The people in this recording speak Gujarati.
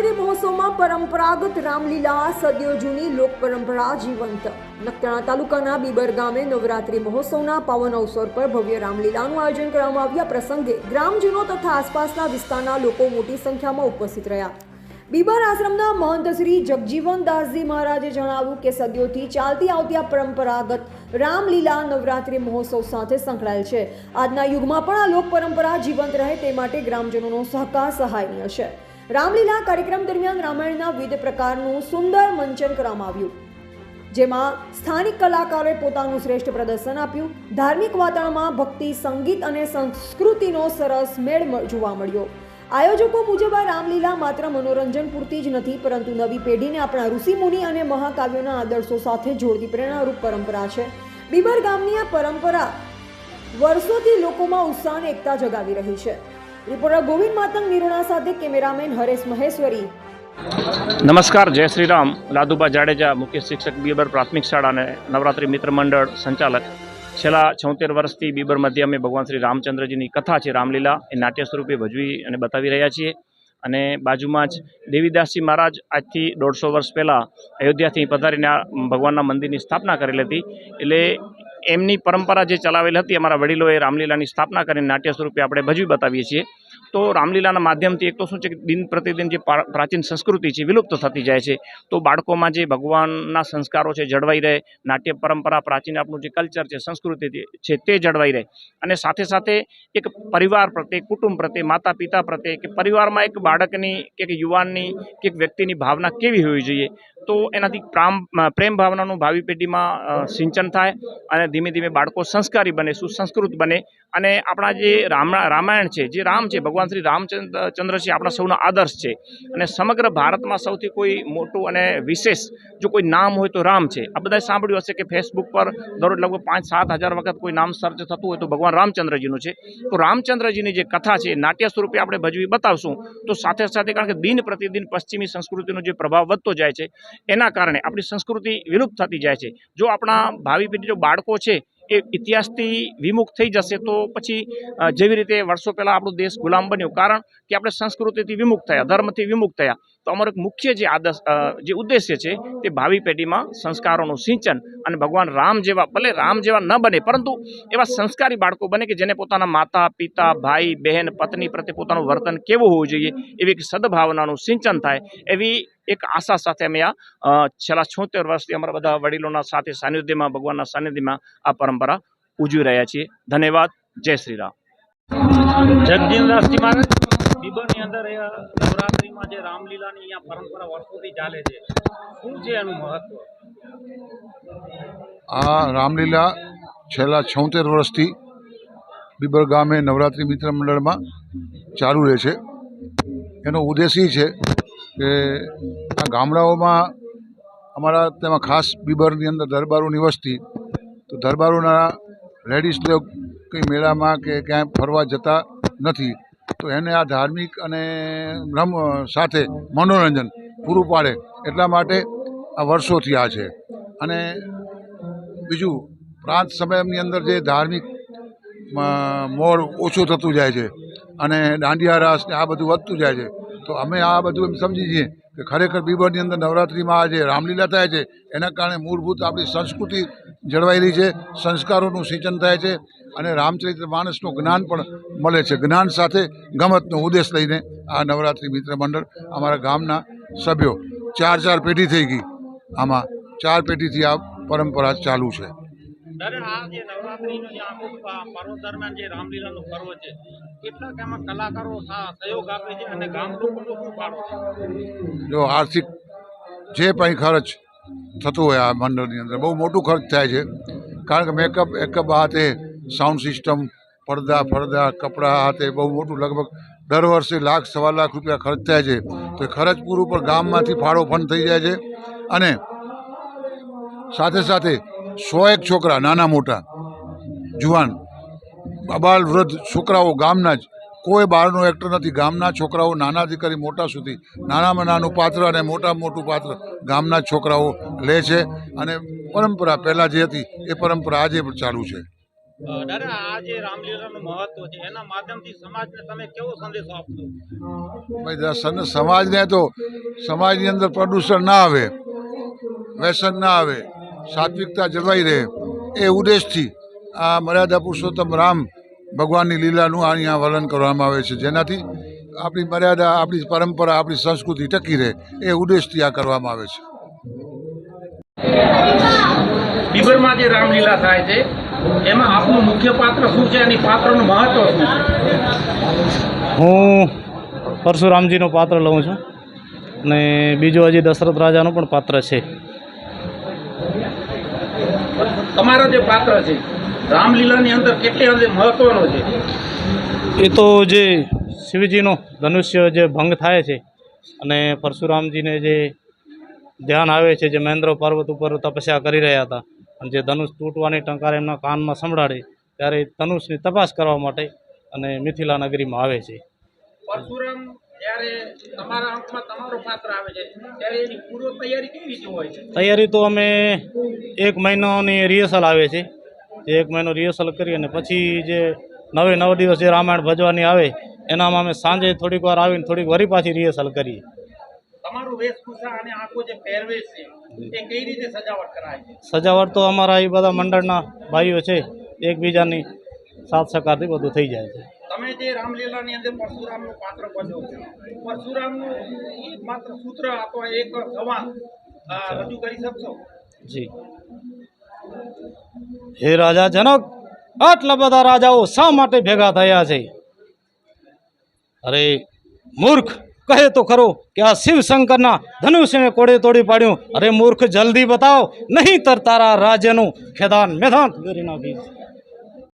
નવરાત્રિ મહોત્સવમાં પરંપરાગત રામલીલા, સદીઓ જૂની લોક પરંપરા જીવંત. નખત્રાણા તાલુકાના બીબર ગામે નવરાત્રિ મહોત્સવના પાવન અવસર પર ભવ્ય રામલીલાનું આયોજન કરવામાં આવ્યા પ્રસંગે ગ્રામજનો તથા આસપાસના વિસ્તારના લોકો મોટી સંખ્યામાં ઉપસ્થિત રહ્યા. બીબર આશ્રમના મહંત શ્રી જગજીવનદાસજી મહારાજે જણાવ્યું કે સદીઓથી ચાલતી આવતી આ પરંપરાગત રામલીલા નવરાત્રિ મહોત્સવ સાથે સંકળાયેલ છે. આજના યુગમાં પણ આ લોક પરંપરા જીવંત રહે તે માટે ગ્રામજનોનો સહકાર સહાયનીય છે. રામલીલા કાર્યક્રમ દરમિયાન રામાયણના વિવિધ પ્રકારનું સુંદર મંચન કરવામાં આવ્યું, જેમાં સ્થાનિક કલાકારોએ પોતાનું શ્રેષ્ઠ પ્રદર્શન આપ્યું. ધાર્મિક વાતાવરણમાં ભક્તિ, સંગીત અને સંસ્કૃતિનો સરસ મેળ જોવા મળ્યો. આયોજકો મુજબ આ રામલીલા માત્ર મનોરંજન પૂરતી જ નથી, પરંતુ નવી પેઢીને આપણા ઋષિમુનિ અને મહાકાવ્યોના આદર્શો સાથે જોડતી પ્રેરણારૂપ પરંપરા છે. બીબર ગામની આ પરંપરા વર્ષોથી લોકોમાં ઉત્સાહ અને એકતા જગાવી રહી છે. રિપોર્ટર ગોવિંદ માતંગ નિરોણા સાથે કેમેરામેન હરેશ મહેશ્વરી. નમસ્કાર, જય શ્રી રામ લાદુબા જાડેજા મુખ્ય શિક્ષક બીબર પ્રાથમિક શાળા અને નવરાત્રિ મિત્ર મંડળ સંચાલક. છેલ્લા છોતેર વર્ષથી બીબર મધ્ય ભગવાન શ્રી રામચંદ્રજીની કથા છે, રામલીલા, એ નાટ્ય સ્વરૂપે ભજવી અને બતાવી રહ્યા છીએ. અને બાજુમાં જ દેવીદાસજી મહારાજ આજથી દોઢસો વર્ષ પહેલાં અયોધ્યાથી પધારીને ભગવાનના મંદિરની સ્થાપના કરેલી હતી. એટલે એમની પરંપરા જે ચલાવેલી હતી, અમારા વડીલોએ રામલીલાની સ્થાપના કરીને નાટ્ય સ્વરૂપે આપણે ભજવી બતાવીએ છીએ. તો રામલીલાના માધ્યમથી એક તો શું છે કે દિન પ્રતિદિન જે પ્રાચીન સંસ્કૃતિ છે વિલુપ્ત થતી જાય છે. તો બાળકોમાં જે ભગવાનના સંસ્કારો છે, જળવાઈ રહે, નાટ્ય પરંપરા, પ્રાચીન આપણું જે કલ્ચર છે, સંસ્કૃતિ છે તે જળવાઈ રહે. અને સાથે સાથે એક પરિવાર પ્રત્યે, કુટુંબ પ્રત્યે માતા પિતા પ્રત્યે કે પરિવારમાં એક બાળકની, કે યુવાનની, કે એક વ્યક્તિની ભાવના કેવી હોવી જોઈએ? તો એનાથી પ્રામ પ્રેમ ભાવનાનું ભાવિ પેઢીમાં સિંચન થાય અને ધીમે ધીમે બાળકો સંસ્કારી બને, સુસંસ્કૃત બને. અને આપણા જે રામાયણ છે, જે રામ છે, ભગવાન શ્રી રામચંદ્ર, ચંદ્ર છે, આપણા સૌનો આદર્શ છે. અને સમગ્ર ભારતમાં સૌથી કોઈ મોટું અને વિશેષ જો કોઈ નામ હોય તો રામ છે. આ બધાએ સાંભળ્યું હશે કે ફેસબુક પર દરરોજ લગભગ પાંચ, સાત હજાર વખત કોઈ નામ સર્ચ થતું હોય તો ભગવાન રામચંદ્રજીનું છે. તો રામચંદ્રજીની જે કથા છે, નાટ્ય સ્વરૂપે આપણે ભજવી બતાવશું, તો સાથે સાથે કારણ કે દિન પ્રતિદિન પશ્ચિમી સંસ્કૃતિનો જે પ્રભાવ વધતો જાય છે એના કારણે આપણી સંસ્કૃતિ વિલુપ્ત થતી જાય છે. જો આપણા ભાવિ પેઢી, જો બાળકો છે, એ ઇતિહાસથી વિમુખ થઈ જશે તો પછી જેવી રીતે વર્ષો પહેલાં આપણો દેશ ગુલામ બન્યો. કારણ કે આપણે સંસ્કૃતિથી વિમુખ થયા, ધર્મથી વિમુખ થયા. તો અમારો મુખ્ય જે આદર્શ જે ઉદ્દેશ્ય છે તે ભાવિ પેઢીમાં સંસ્કારોનું સિંચન અને ભગવાન રામ જેવા, ભલે રામ જેવા ન બને, પરંતુ એવા સંસ્કારી બાળકો બને કે જેને પોતાના માતા, પિતા, ભાઈ, બહેન, પત્ની પ્રત્યે પોતાનું વર્તન કેવું હોવું જોઈએ, એવી એક સદભાવનાનું સિંચન થાય, એવી એક આશા સાથે અમે આ છેલ્લા છોતેર વર્ષથી અમારા બધા વડીલોના સાથે સાનિધ્યમાં, ભગવાનના સાનિધ્યમાં આ પરંપરા ઉજવી રહ્યા છીએ. ધન્યવાદ. જય શ્રી રામ. જગજીવનદાસજી મહારાજ બીબરની અંદર નવરાત્રિમાં જે રામલીલાની અહીંયા પરંપરા વર્ષોથી ચાલે છે, શું છે એનું મહત્વ? આ રામલીલા છેલ્લા છોતેર વર્ષથી બીબર ગામે નવરાત્રિ મિત્ર મંડળમાં ચાલુ રહે છે. એનો ઉદ્દેશ એ છે કે આ ગામડાઓમાં અમારા તેમાં ખાસ બીબરની અંદર દરબારોની વસ્તી તો દરબારોના લેડીઝ લોકો કંઈ મેળામાં કે ક્યાંય ફરવા જતા નથી. તો એને આ ધાર્મિક અને રમ સાથે મનોરંજન પૂરું પાડે એટલા માટે આ વર્ષોથી આ છે. અને બીજું, પ્રાંત સમયની અંદર જે ધાર્મિક મોડ ઓછું થતું જાય છે અને દાંડિયા રાસ ને આ બધું વધતું જાય છે તો અમે આ બધું એમ સમજી છીએ કે ખરેખર બીબરની અંદર નવરાત્રિમાં આ જે રામલીલા થાય છે, એના કારણે મૂળભૂત આપણી સંસ્કૃતિ જળવાઈ રહી છે, સંસ્કારોનું સિંચન થાય છે અને રામચરિત્ર માણસનું જ્ઞાન પણ મળે છે. જ્ઞાન સાથે ગમતનો ઉદ્દેશ લઈને આ નવરાત્રિ મિત્ર મંડળ અમારા ગામના સભ્યો ચાર ચાર પેઢી થઈ ગઈ. આમાં ચાર પેઢીથી આ પરંપરા ચાલુ છે. જે આર્થિક જે પણ ખર્ચ થતું હોય આ મંડળની અંદર, બહુ મોટું ખર્ચ થાય છે. કારણ કે મેકઅપ એકઅપ હાથે સાઉન્ડ સિસ્ટમ પડદા, ફરદા, કપડાં હાથે બહુ મોટું લગભગ દર વર્ષે લાખ, સવા લાખ રૂપિયા ખર્ચ થાય છે. તો ખર્ચ પૂરું પણ ગામમાંથી ફાળો ફંડ થઈ જાય છે. અને સાથે સાથે સો એક છોકરા, નાના મોટા. જુવાન અબાલ વૃદ્ધ છોકરાઓ ગામના જ. કોઈ બહારનો એક્ટર નથી. ગામના છોકરાઓ નાનાથી કરી મોટા સુધી. નાનામાં નાનું પાત્ર અને મોટામાં મોટું પાત્ર ગામના છોકરાઓ લે છે. અને પરંપરા પહેલાં જે હતી, એ પરંપરા આજે પણ ચાલુ છે. દાદા આ જે રામલીલાનું મહત્વ છે એના માધ્યમથી સમાજને તમે કેવો સંદેશો આપશો? ભાઈ દસ સમાજને તો સમાજની અંદર પ્રદૂષણ ના આવે વ્યસન ના આવે સાત્વિકતા જળવાઈ રહે એ ઉદ્દેશથી આ મર્યાદા પુરુષોત્તમ રામ ભગવાનની લીલાનું અહીંયા વર્ણન કરવામાં આવે છે. જેનાથી આપણી મર્યાદા આપણી પરંપરા આપણી સંસ્કૃતિ ટકી રહે એ ઉદ્દેશથી આ કરવામાં આવે છે. બીબરમાં જે રામલીલા થાય છે એમાં આપનું મુખ્ય પાત્ર શું છે? અને પાત્રનું મહત્વ શું હું પરશુરામજીનું પાત્ર લઉં છું અને બીજું હજી દશરથ રાજાનું પણ પાત્ર છે. તમારો જે પાત્ર છે રામલીલાની અંદર કેટલી હદે મહત્વનો છે? એ તો જે શિવજીનો ધનુષ્ય જે ભંગ થાય છે અને પરશુરામજીને જે ધ્યાન આવે છે જે મહેન્દ્ર પર્વત ઉપર તપસ્યા કરી રહ્યા હતા અને જે ધનુષ તૂટવાની ટંકાર એમના કાનમાં સંભળાડી ત્યારે ધનુષની તપાસ કરવા માટે અને મિથિલા નગરીમાં આવે છે. પરશુરામ જ્યારે તમારા અંકમાં તમારો પાત્ર આવે છે ત્યારે એની પૂર્વ તૈયારી કેવી રીતે હોય છે? તૈયારી તો અમે એક મહિનાની રિહર્સલ આવે છે. એક મહિનો રિહર્સલ કરી અને પછી જે નવે નવ દિવસ જે રામાયણ ભજવાની આવે એનામાં અમે સાંજે થોડીક વાર આવીને થોડીક વરી પાછી રિહર્સલ કરીએ. તમારું વેશભૂષા અને આખો જે પહેરવેશ છે એ કઈ રીતે સજાવટ કરાય છે? સજાવટ તો અમારા એ બધા મંડળના ભાઈઓ છે એકબીજાની સાથ સહકારથી બધું થઈ જાય છે. તમે જે રામલીલાની અંદર પરશુરામનું પાત્ર ભજવો પરશુરામનું માત્ર સૂત્ર અથવા એક સંવાદ રજૂ કરી શકશો? જી. હે રાજા જનક આટલા બધા રાજાઓ શા માટે ભેગા થયા છે? અરે મૂર્ખ! કહે તો ખરો કે આ શિવશંકરના ધનુષ્યને કોડે તોડી પાડ્યું. અરે મૂર્ખ, જલ્દી બતાવો. નહીં તર તારા રાજ્યનું ખેદાન મેદાન કરી નાખીશ